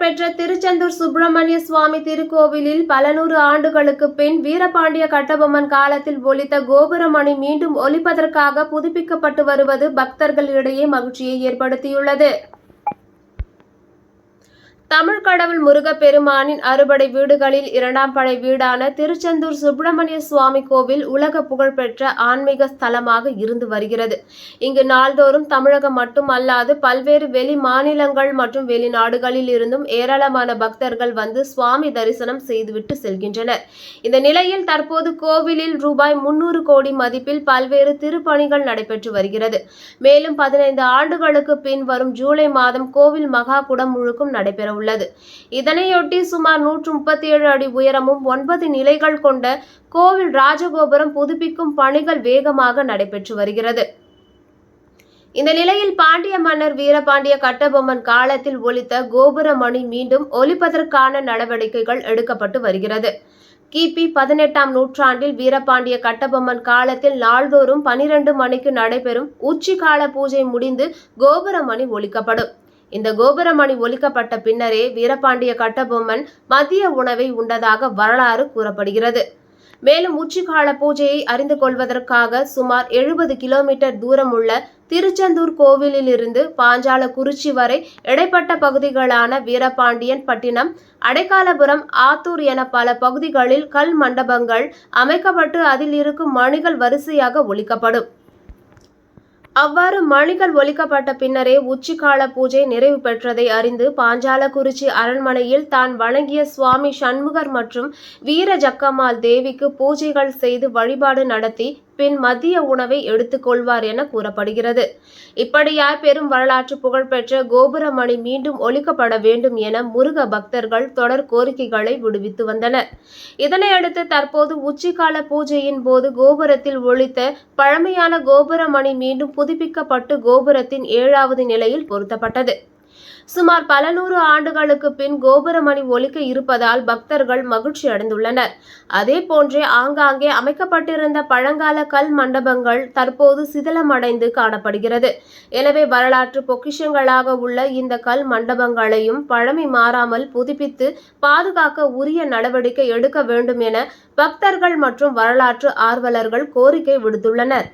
புகழ்பெற்ற திருச்செந்தூர் சுப்பிரமணிய சுவாமி திருக்கோவிலில் பல நூறு ஆண்டுகளுக்கு பின் வீரபாண்டிய கட்டபொம்மன் காலத்தில் ஒலித்த கோபுரமணி மீண்டும் ஒலிப்பதற்காக புதுப்பிக்கப்பட்டு வருவது பக்தர்களிடையே மகிழ்ச்சியை ஏற்படுத்தியுள்ளது. தமிழ் கடவுள் முருகப்பெருமானின் அறுபடை வீடுகளில் இரண்டாம் படை வீடான திருச்செந்தூர் சுப்பிரமணிய சுவாமி கோவில் உலக புகழ்பெற்ற ஆன்மீக ஸ்தலமாக இருந்து வருகிறது. இங்கு நாள்தோறும் தமிழகம் மட்டுமல்லாது பல்வேறு வெளி மாநிலங்கள் மற்றும் வெளிநாடுகளில் இருந்தும் ஏராளமான பக்தர்கள் வந்து சுவாமி தரிசனம் செய்துவிட்டு செல்கின்றனர். இந்த நிலையில் தற்போது கோவிலில் ரூபாய் முன்னூறு கோடி மதிப்பில் பல்வேறு திருப்பணிகள் நடைபெற்று வருகிறது. மேலும் பதினைந்து ஆண்டுகளுக்கு பின் வரும் ஜூலை மாதம் கோவில் மகா குடம் முழுக்கும் நடைபெற உள்ளது. இதனையொட்டி சுமார் நூற்று முப்பத்தி ஏழு அடி உயரமும் ஒன்பது நிலைகள் கொண்ட கோவில் ராஜகோபுரம் புதுப்பிக்கும் பணிகள் வேகமாக நடைபெற்று வருகிறது. இந்த நிலையில் பாண்டிய மன்னர் வீரபாண்டிய கட்டபொம்மன் காலத்தில் ஒலித்த கோபுர மணி மீண்டும் ஒலிப்பதற்கான நடவடிக்கைகள் எடுக்கப்பட்டு வருகிறது. கிபி பதினெட்டாம் நூற்றாண்டில் வீரபாண்டிய கட்டபொம்மன் காலத்தில் நாள்தோறும் பனிரெண்டு மணிக்கு நடைபெறும் உச்சிகால பூஜை முடிந்து கோபுர மணி ஒலிக்கப்படும். இந்த கோபுரமணி ஒலிக்கப்பட்ட பின்னரே வீரபாண்டிய கட்டபொம்மன் மதிய உணவை உண்டதாக வரலாறு கூறப்படுகிறது. மேலும் உச்சிகால பூஜையை அறிந்து கொள்வதற்காக சுமார் எழுபது கிலோமீட்டர் தூரம் உள்ள திருச்செந்தூர் கோவிலிலிருந்து பாஞ்சாலக்குறிச்சி வரை இடைப்பட்ட பகுதிகளான வீரபாண்டியன் பட்டினம் அடைக்காலபுரம் ஆத்தூர் என பல பகுதிகளில் கல் மண்டபங்கள் அமைக்கப்பட்டு அதில் இருக்கும் மணிகள் வரிசையாக ஒலிக்கப்படும். அவ்வாறு மணிகள் ஒலிக்கப்பட்ட பின்னரே உச்சிக்கால பூஜை நிறைவு பெற்றதை அறிந்து பாஞ்சாலக்குறிச்சி அரண்மனையில் தான் வணங்கிய சுவாமி சண்முகர் மற்றும் வீர ஜக்கம்மாள் தேவிக்கு பூஜைகள் செய்து வழிபாடு நடத்தி பின் மதிய உணவை எடுத்துக்கொள்வார் என கூறப்படுகிறது. இப்படியாய் பெரும் வரலாற்று புகழ்பெற்ற கோபுரமணி மீண்டும் ஒழிக்கப்பட வேண்டும் என முருக பக்தர்கள் தொடர் கோரிக்கைகளை விடுவித்து வந்தனர். இதனையடுத்து தற்போது உச்சிக்கால பூஜையின் போது கோபுரத்தில் ஒலித்த பழமையான கோபுரமணி மீண்டும் புதுப்பிக்கப்பட்டு கோபுரத்தின் ஏழாவது நிலையில் பொருத்தப்பட்டது. சுமார் பல நூறு ஆண்டுகளுக்கு பின் கோபுரமணி ஒலிக்க இருப்பதால் பக்தர்கள் மகிழ்ச்சி அடைந்துள்ளனர். அதே போன்றே ஆங்காங்கே அமைக்கப்பட்டிருந்த பழங்கால கல் மண்டபங்கள் தற்போது சிதிலமடைந்து காணப்படுகிறது. எனவே வரலாற்று பொக்கிஷங்களாக உள்ள இந்த கல் மண்டபங்களையும் பழமை மாறாமல் புதுப்பித்து பாதுகாக்க உரிய நடவடிக்கை எடுக்க வேண்டும் என பக்தர்கள் மற்றும் வரலாற்று ஆர்வலர்கள் கோரிக்கை விடுத்துள்ளனர்.